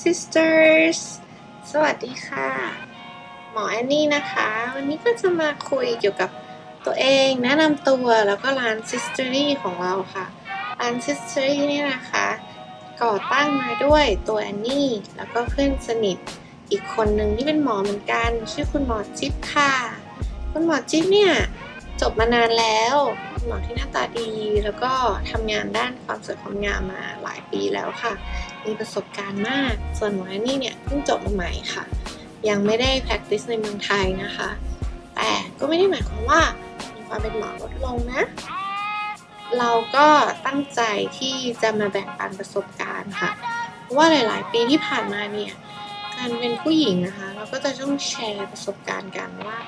sisters สวัสดีค่ะ หมอแอนนี่นะคะ วันนี้ก็จะมาคุยเกี่ยวกับตัวเองแนะนำตัวแล้วก็ร้าน Sistery ของเราค่ะ ร้าน Sistery เนี่ยนะคะ ก่อตั้งมาด้วยตัวแอนนี่ แล้วก็เพื่อนสนิทอีกคนหนึ่งที่เป็นหมอเหมือนกัน ชื่อคุณหมอจิ๊บค่ะ คุณหมอจิ๊บเนี่ยจบมานานแล้ว คุณหมอที่หน้าตาดี แล้วก็ทำงานด้านความสวยความงามมาหลายปีแล้วค่ะ มีประสบการณ์มาก ส่วนหมอแอนนี่เนี่ยเพิ่งจบมาใหม่ค่ะ ยังไม่ได้ practice ในเมืองไทยนะคะ แต่ก็ไม่ได้หมายความว่ามีความเป็นหมอลดลงนะ เราก็ตั้งใจที่จะมาแบ่งปันประสบการณ์ค่ะเพราะว่าหลาย ๆ ปีที่ผ่านมาเนี่ยการเป็นผู้หญิงนะคะ เราก็จะต้องแชร์ประสบการณ์กันว่า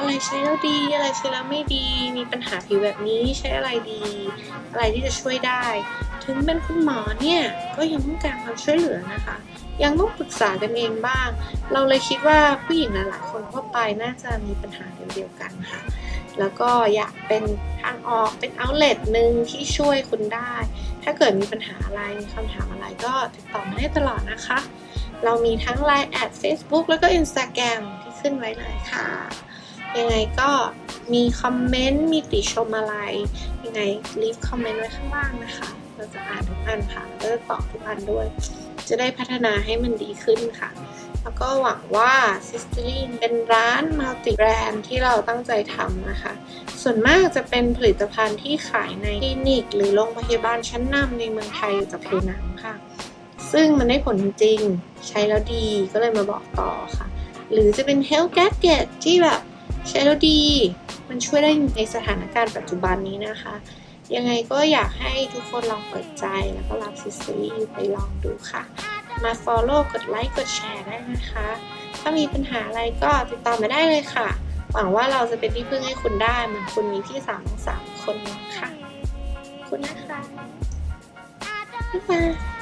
อะไรใช้แล้วดี อะไรใช้แล้วไม่ดี มีปัญหาผิวแบบนี้ใช้อะไรดี อะไรที่จะช่วยได้ ถึงเป็นคุณหมอเนี่ยก็ยังต้องการความช่วยเหลือนะคะ ยังต้องปรึกษากันเองบ้าง เราเลยคิดว่าผู้หญิงหลายๆคนทั่วไปน่าจะมีปัญหาเดียวกันค่ะ แล้วก็อยากเป็นทางออกเป็นเอาเล t หนึ่งที่ช่วยคุณได้ ถ้าเกิดมีปัญหาอะไรมีคำถามอะไรก็ติดต่อมาได้ตลอดนะคะ เรามีทั้ง Line แอด Facebook แล้วก็ Instagram ที่ขึ้นไว้เลยค่ะ ยังไงก็มีคอมเมนต์มีติชมอะไร ยังไง leave คอมเมนต์ไว้ข้างล่างนะคะ เราจะอ่านทุกอันค่ะแล้วจะตอบทุกอันด้วย จะได้พัฒนาให้มันดีขึ้นค่ะ แล้วก็หวังว่า Sisterin เป็นร้านมัลติแบรนด์ที่เราตั้งใจทำนะคะ ส่วนมากจะเป็นผลิตภัณฑ์ที่ขายในคลินิก หรือโรงพยาบาลชั้นนำในเมืองไทยจากผิวหนังค่ะ ซึ่งมันได้ผลจริง ใช้แล้วดีก็เลยมาบอกต่อค่ะ หรือจะเป็น health gadget ที่แบบ ใช้แล้วดี มันช่วยได้ในสถานการณ์ปัจจุบันนี้นะคะ ยังไงก็อยากให้ทุกคนลองเปิดใจแล้วก็รับซิสเตอรี่ไปลองดูค่ะ มา follow กดไลค์กดแชร์ได้นะคะ ถ้ามีปัญหาอะไรก็ติดต่อมาได้เลยค่ะ หวังว่าเราจะเป็นที่พึ่งให้คุณได้เหมือนคุณมีพี่สาวสามคนค่ะขอบคุณนะคะบ๊ายบาย